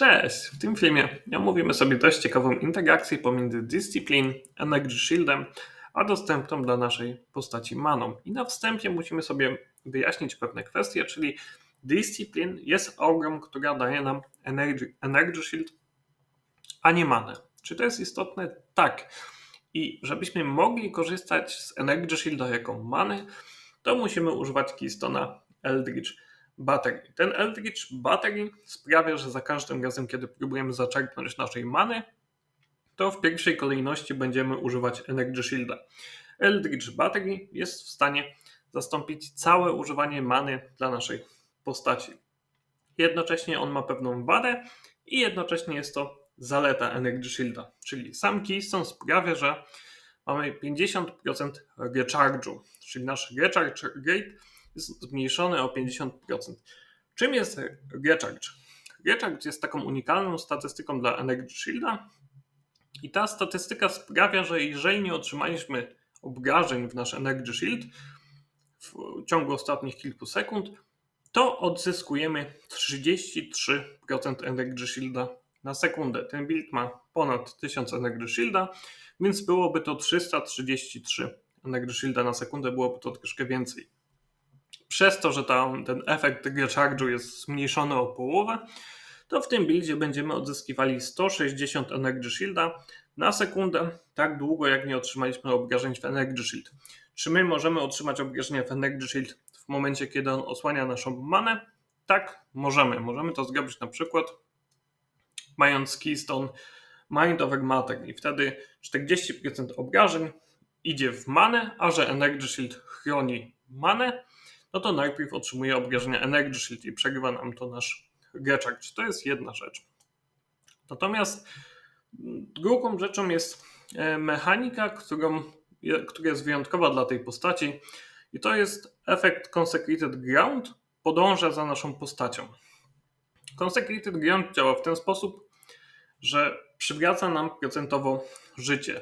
Cześć! W tym filmie omówimy sobie dość ciekawą interakcję pomiędzy Discipline, Energy Shieldem, a dostępną dla naszej postaci maną. I na wstępie musimy sobie wyjaśnić pewne kwestie, czyli Discipline jest aurą, która daje nam Energy, energy Shield, a nie manę. Czy to jest istotne? Tak. I żebyśmy mogli korzystać z Energy Shielda jako many, to musimy używać Keystona Eldritch Battery. Ten Eldritch Battery sprawia, że za każdym razem, kiedy próbujemy zaczerpnąć naszej many, to w pierwszej kolejności będziemy używać Energy Shielda. Eldritch Battery jest w stanie zastąpić całe używanie many dla naszej postaci. Jednocześnie on ma pewną wadę i jednocześnie jest to zaleta Energy Shielda, czyli sam Keystone sprawia, że mamy 50% recharge'u, czyli nasz recharge rate jest zmniejszony o 50%. Czym jest recharge? Recharge jest taką unikalną statystyką dla Energy Shielda i ta statystyka sprawia, że jeżeli nie otrzymaliśmy obrażeń w nasz Energy Shield w ciągu ostatnich kilku sekund, to odzyskujemy 33% Energy Shielda na sekundę. Ten build ma ponad 1000 Energy Shielda, więc byłoby to 333 Energy Shielda na sekundę, byłoby to troszkę więcej. Przez to, że tam ten efekt recharge'u jest zmniejszony o połowę, to w tym buildzie będziemy odzyskiwali 160 Energy Shielda na sekundę, tak długo jak nie otrzymaliśmy obrażeń w Energy Shield. Czy my możemy otrzymać obrażenia w Energy Shield w momencie, kiedy on osłania naszą manę? Tak, możemy. Możemy to zrobić na przykład mając Keystone Mind over Matter i wtedy 40% obrażeń idzie w manę, a że Energy Shield chroni manę, no to najpierw otrzymuje obrażenia Energy Shield i przegrywa nam to nasz recharge. To jest jedna rzecz. Natomiast drugą rzeczą jest e, mechanika, którą, która jest wyjątkowa dla tej postaci i to jest efekt Consecrated Ground podąża za naszą postacią. Consecrated Ground działa w ten sposób, że przywraca nam procentowo życie.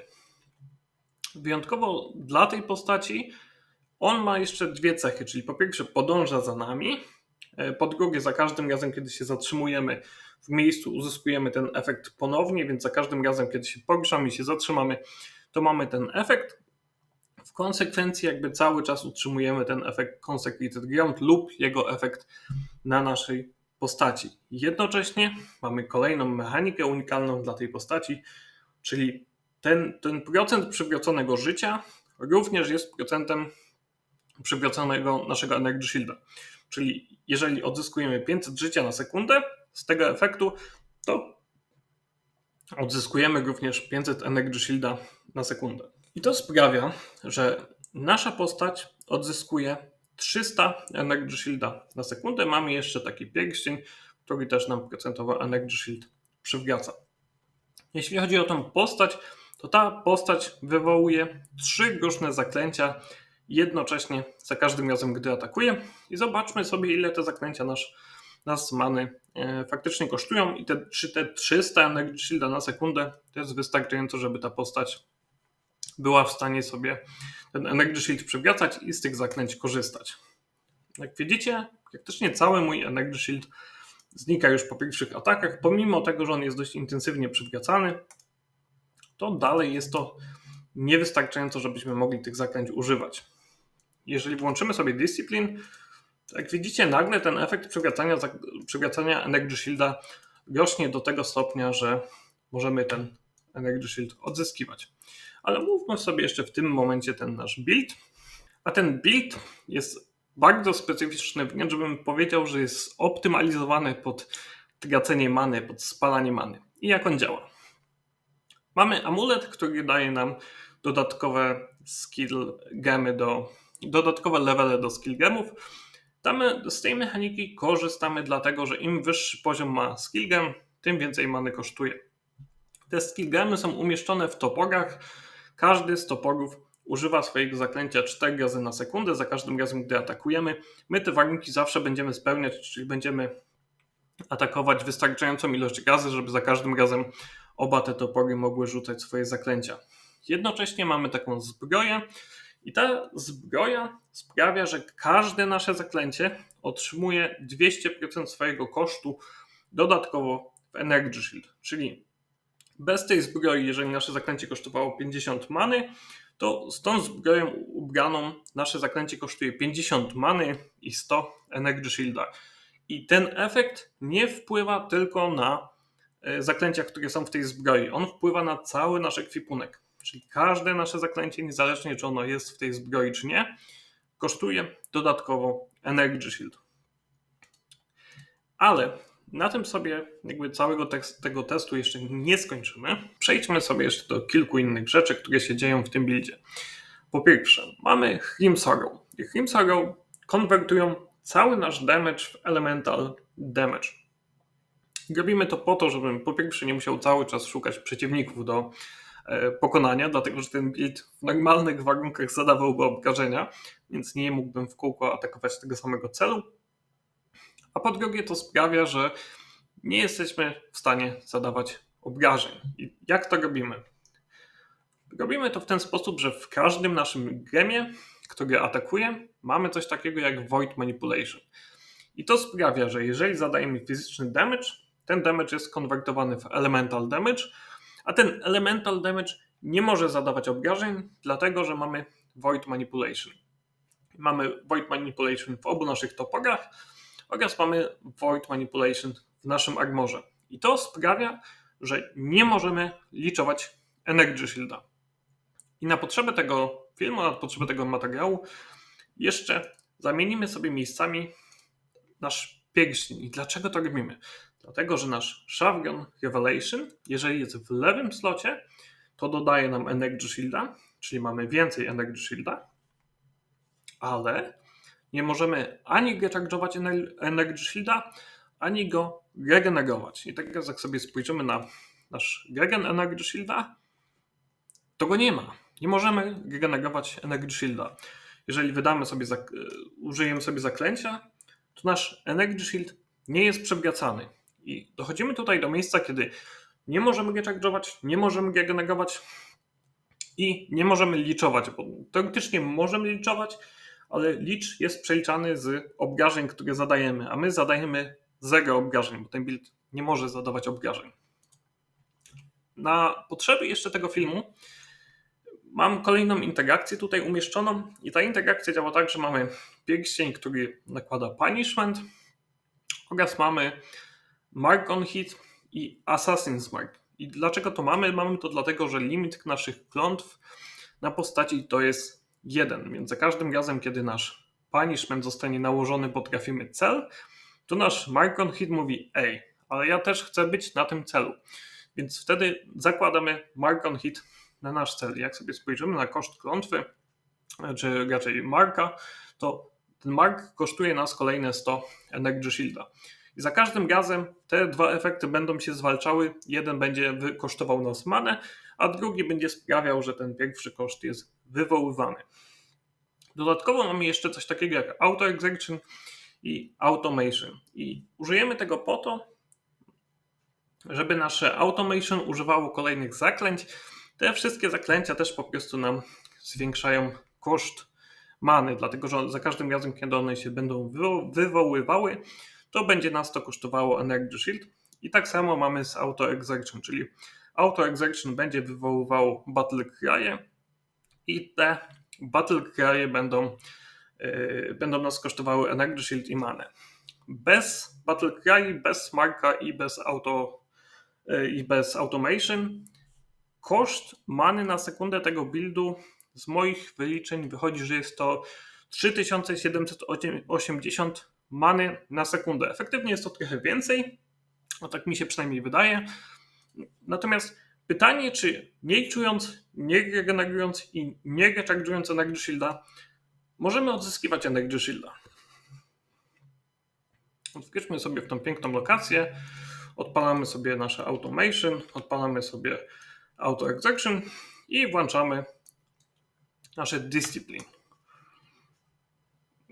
Wyjątkowo dla tej postaci on ma jeszcze dwie cechy, czyli po pierwsze podąża za nami, e, po drugie za każdym razem, kiedy się zatrzymujemy w miejscu, uzyskujemy ten efekt ponownie, więc za każdym razem, kiedy się poruszamy i się zatrzymamy, to mamy ten efekt. W konsekwencji jakby cały czas utrzymujemy ten efekt Consecrated Ground lub jego efekt na naszej postaci. Jednocześnie mamy kolejną mechanikę unikalną dla tej postaci, czyli ten, ten procent przywróconego życia również jest procentem przywróconego naszego Energy Shielda. Czyli jeżeli odzyskujemy 500 życia na sekundę z tego efektu, to odzyskujemy również 500 Energy Shielda na sekundę. I to sprawia, że nasza postać odzyskuje 300 Energy Shielda na sekundę. Mamy jeszcze taki pierścień, który też nam procentowo Energy Shield przywraca. Jeśli chodzi o tą postać, to ta postać wywołuje trzy różne zaklęcia jednocześnie za każdym razem, gdy atakuje. I zobaczmy sobie, ile te zaklęcia nasz, nas many e, faktycznie kosztują. I te, czy te 300 Energy Shielda na sekundę to jest wystarczająco, żeby ta postać była w stanie sobie ten Energy Shield przywracać i z tych zaklęć korzystać. Jak widzicie, praktycznie cały mój Energy Shield znika już po pierwszych atakach, pomimo tego, że on jest dość intensywnie przywracany, to dalej jest to niewystarczająco, żebyśmy mogli tych zaklęć używać. Jeżeli włączymy sobie Discipline, jak widzicie, nagle ten efekt przywracania, przywracania Energy Shielda rośnie do tego stopnia, że możemy ten Energy Shield odzyskiwać. Ale mówmy sobie jeszcze w tym momencie ten nasz build. A ten build jest bardzo specyficzny, wręcz bym powiedział, że jest optymalizowany pod tracenie many, pod spalanie many. I jak on działa? Mamy amulet, który daje nam dodatkowe skill gemy do, dodatkowe levele do skill gemów. Tam z tej mechaniki korzystamy dlatego, że im wyższy poziom ma skill gem, tym więcej many kosztuje. Te skill gemy są umieszczone w toporach. Każdy z toporów używa swojego zaklęcia 4 razy na sekundę, za każdym razem, gdy atakujemy. My te warunki zawsze będziemy spełniać, czyli będziemy atakować wystarczającą ilość razy, żeby za każdym razem oba te topory mogły rzucać swoje zaklęcia. Jednocześnie mamy taką zbroję i ta zbroja sprawia, że każde nasze zaklęcie otrzymuje 200% swojego kosztu dodatkowo w Energy Shield, czyli bez tej zbroi, jeżeli nasze zaklęcie kosztowało 50 many, to z tą zbroją ubraną nasze zaklęcie kosztuje 50 many i 100 Energy Shielda. I ten efekt nie wpływa tylko na e, zaklęcia, które są w tej zbroi. On wpływa na cały nasz ekwipunek. Czyli każde nasze zaklęcie, niezależnie czy ono jest w tej zbroi czy nie, kosztuje dodatkowo Energy Shield. Ale na tym sobie jakby całego tekst, tego testu jeszcze nie skończymy. Przejdźmy sobie jeszcze do kilku innych rzeczy, które się dzieją w tym buildzie. Po pierwsze, mamy Hrim Sorrow. I Hrim Sorrow konwertują cały nasz damage w elemental damage. Robimy to po to, żebym po pierwsze nie musiał cały czas szukać przeciwników do pokonania, dlatego że ten build w normalnych warunkach zadawałby obrażenia, więc nie mógłbym w kółko atakować tego samego celu. A po drugie to sprawia, że nie jesteśmy w stanie zadawać obrażeń. I jak to robimy? Robimy to w ten sposób, że w każdym naszym gremie, który atakuje, mamy coś takiego jak Void Manipulation. I to sprawia, że jeżeli zadajemy fizyczny damage, ten damage jest konwertowany w elemental damage, a ten elemental damage nie może zadawać obrażeń, dlatego że mamy Void Manipulation. Mamy Void Manipulation w obu naszych toporach oraz mamy Void Manipulation w naszym armorze. I to sprawia, że nie możemy liczować Energy Shielda. I na potrzeby tego filmu, na potrzeby tego materiału jeszcze zamienimy sobie miejscami nasz pierścień. I dlaczego to robimy? Dlatego, że nasz Shavgun Revelation, jeżeli jest w lewym slocie, to dodaje nam Energy Shielda, czyli mamy więcej Energy Shielda, ale nie możemy ani recharge'ować Energy Shielda, ani go regenerować. I teraz jak sobie spojrzymy na nasz regen Energy Shielda, to go nie ma. Nie możemy regenerować Energy Shielda. Jeżeli wydamy sobie, użyjemy sobie zaklęcia, to nasz Energy Shield nie jest przewracany. I dochodzimy tutaj do miejsca, kiedy nie możemy recharge'ować, nie możemy regenerować i nie możemy liczować, bo teoretycznie możemy liczować, ale licz jest przeliczany z obrażeń, które zadajemy, a my zadajemy zero obrażeń, bo ten build nie może zadawać obrażeń. Na potrzeby jeszcze tego filmu mam kolejną interakcję tutaj umieszczoną i ta interakcja działa tak, że mamy pierścień, który nakłada punishment oraz mamy mark on hit i assassin's mark. I dlaczego to mamy? Mamy to dlatego, że limit naszych klątw na postaci to jest 1, więc za każdym razem, kiedy nasz punishment zostanie nałożony, potrafimy cel, to nasz mark on hit mówi ej, ale ja też chcę być na tym celu. Więc wtedy zakładamy mark on hit na nasz cel. Jak sobie spojrzymy na koszt klątwy, czy raczej marka, to ten mark kosztuje nas kolejne 100 Energy Shielda. I za każdym razem te dwa efekty będą się zwalczały. Jeden będzie kosztował nas manę, a drugi będzie sprawiał, że ten pierwszy koszt jest wywoływany. Dodatkowo mamy jeszcze coś takiego jak Auto Execution i Automation. I użyjemy tego po to, żeby nasze Automation używało kolejnych zaklęć. Te wszystkie zaklęcia też po prostu nam zwiększają koszt many, dlatego że za każdym razem, kiedy one się będą wywoływały, to będzie nas to kosztowało Energy Shield. I tak samo mamy z Auto Execution, czyli Auto Execution będzie wywoływało Battle Cry i te Battle Cry będą, yy, będą nas kosztowały Energy Shield i manę. Bez Battle Cry, bez Marka i bez Auto yy, i bez Automation koszt many na sekundę tego buildu z moich wyliczeń wychodzi, że jest to 3780 many na sekundę. Efektywnie jest to trochę więcej, no tak mi się przynajmniej wydaje. Natomiast pytanie, czy nie czując, nie regenerując i nie recharge'ując Energy Shielda, możemy odzyskiwać Energy Shielda. Wpiszmy sobie w tą piękną lokację, odpalamy sobie nasze Automation, odpalamy sobie Auto Execution i włączamy nasze Discipline.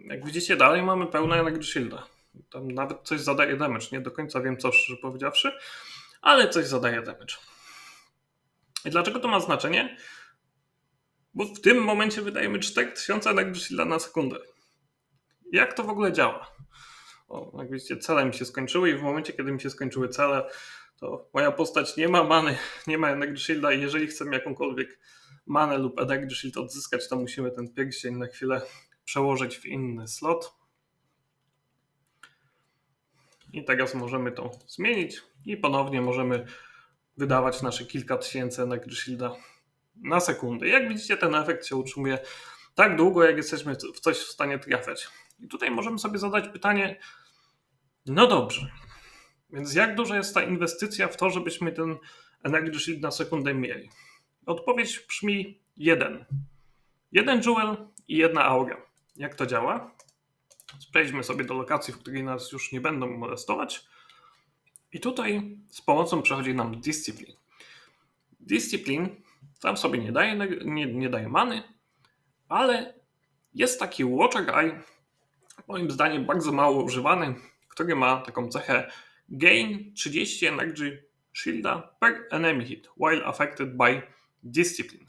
Jak widzicie, dalej mamy pełne Energy Shielda. Tam nawet coś zadaje damage. Nie do końca wiem co, szczerze powiedziawszy, ale coś zadaje damage. I dlaczego to ma znaczenie? Bo w tym momencie wydajemy 4000 Energy Shielda na sekundę. Jak to w ogóle działa? O, jak widzicie, cele mi się skończyły i w momencie, kiedy mi się skończyły cele, to moja postać nie ma many, nie ma Energy Shielda i jeżeli chcemy jakąkolwiek manę lub Energy Shield odzyskać, to musimy ten pierścień na chwilę przełożyć w inny slot. I teraz możemy to zmienić i ponownie możemy wydawać nasze kilka tysięcy Energy Shielda na sekundę. Jak widzicie, ten efekt się utrzymuje tak długo, jak jesteśmy w coś w stanie trafiać. I tutaj możemy sobie zadać pytanie, no dobrze, więc jak duża jest ta inwestycja w to, żebyśmy ten Energy Shield na sekundę mieli? Odpowiedź brzmi jeden. Jeden jewel i jedna aura. Jak to działa? Przejdźmy sobie do lokacji, w której nas już nie będą molestować. I tutaj z pomocą przechodzi nam Discipline. Discipline sam sobie nie daje, nie, nie daje many, ale jest taki Watcher Eye, moim zdaniem bardzo mało używany, który ma taką cechę gain 30 energy shielda per enemy hit while affected by discipline.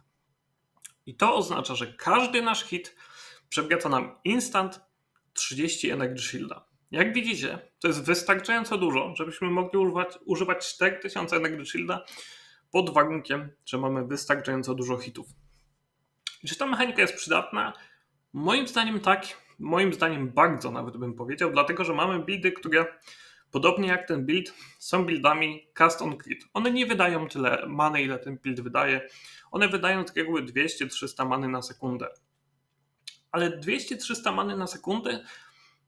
I to oznacza, że każdy nasz hit przewraca nam instant 30 energy shielda. Jak widzicie, to jest wystarczająco dużo, żebyśmy mogli używać, używać 4000 energy shielda pod warunkiem, że mamy wystarczająco dużo hitów. Czy ta mechanika jest przydatna? Moim zdaniem tak, moim zdaniem bardzo nawet bym powiedział, dlatego że mamy buildy, które podobnie jak ten build są buildami cast on crit. One nie wydają tyle many, ile ten build wydaje. One wydają z reguły 200-300 many na sekundę. Ale 200-300 many na sekundę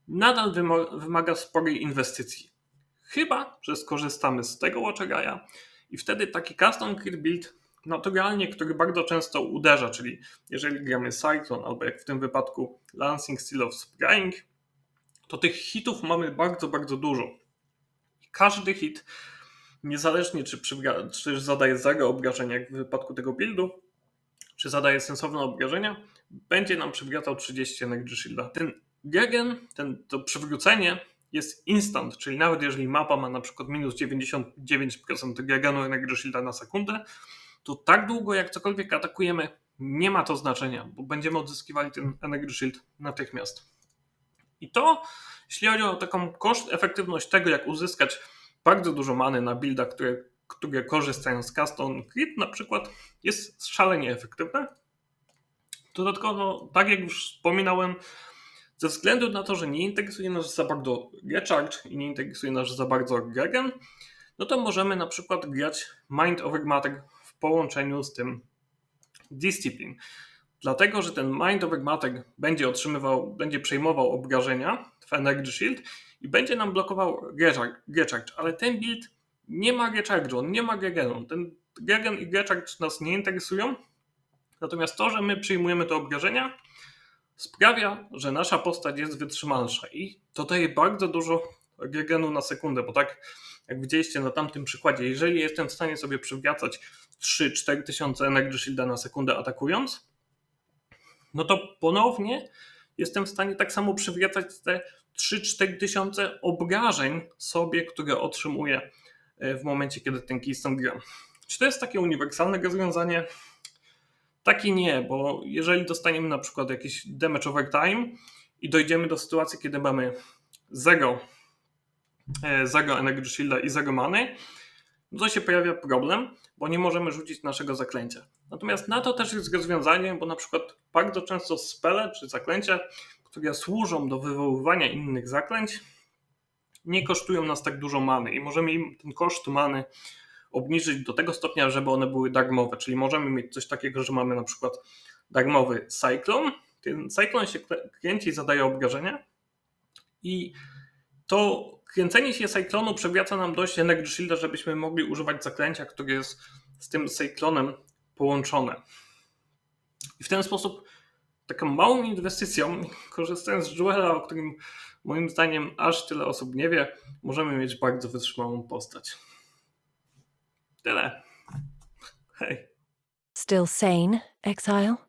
nadal wymaga sporej inwestycji. Chyba, że skorzystamy z tego Watcheraja i wtedy taki custom crit build naturalnie, który bardzo często uderza, czyli jeżeli gramy Cyclone albo jak w tym wypadku Lancing Steel of Spring, to tych hitów mamy bardzo, bardzo dużo. Każdy hit, niezależnie czy, czy zadaje zero obrażenia, jak w wypadku tego buildu, czy zadaje sensowne obrażenia, będzie nam przywracał 30 Energy Shielda. Ten Gegen, ten, to przywrócenie jest instant, czyli nawet jeżeli mapa ma na przykład minus 99% Gegenu Energy Shielda na sekundę, to tak długo jak cokolwiek atakujemy, nie ma to znaczenia, bo będziemy odzyskiwali ten Energy Shield natychmiast. I to, jeśli chodzi o taką koszt, efektywność tego, jak uzyskać bardzo dużo many na buildach, które, które korzystają z Custom Crit na przykład, jest szalenie efektywne. Dodatkowo, tak jak już wspominałem, ze względu na to, że nie interesuje nas za bardzo Recharge i nie interesuje nas za bardzo Regen, no to możemy na przykład grać Mind Over Matter w połączeniu z tym Discipline. Dlatego, że ten Mind Over Matter będzie otrzymywał, będzie przejmował obrażenia w Energy Shield i będzie nam blokował Recharge, ale ten build nie ma Recharge, on nie ma Regenu. Ten Regen i Recharge nas nie interesują, natomiast to, że my przyjmujemy te obrażenia, sprawia, że nasza postać jest wytrzymalsza i to daje bardzo dużo regenu na sekundę, bo tak jak widzieliście na tamtym przykładzie, jeżeli jestem w stanie sobie przywracać 3-4 tysiące Energy Shielda na sekundę atakując, no to ponownie jestem w stanie tak samo przywracać te 3-4 tysiące obrażeń sobie, które otrzymuję e, w momencie, kiedy ten keystone gram. Czy to jest takie uniwersalne rozwiązanie? Taki nie, bo jeżeli dostaniemy na przykład jakiś damage over time i dojdziemy do sytuacji, kiedy mamy 0, 0 e, Energy Shielda i 0 many, no to się pojawia problem, bo nie możemy rzucić naszego zaklęcia. Natomiast na to też jest rozwiązanie, bo na przykład bardzo często spele czy zaklęcia, które służą do wywoływania innych zaklęć, nie kosztują nas tak dużo many i możemy im ten koszt many obniżyć do tego stopnia, żeby one były darmowe. Czyli możemy mieć coś takiego, że mamy na przykład darmowy Cyclone. Ten Cyclone się kręci zadaje obrażenia i to kręcenie się Cyclonu przewraca nam dość Energy Shielda, żebyśmy mogli używać zaklęcia, które jest z tym Cyclonem połączone. I w ten sposób taką małą inwestycją, korzystając z Jewela, o którym moim zdaniem aż tyle osób nie wie, możemy mieć bardzo wytrzymałą postać. Don't. Hey. Still sane, Exile?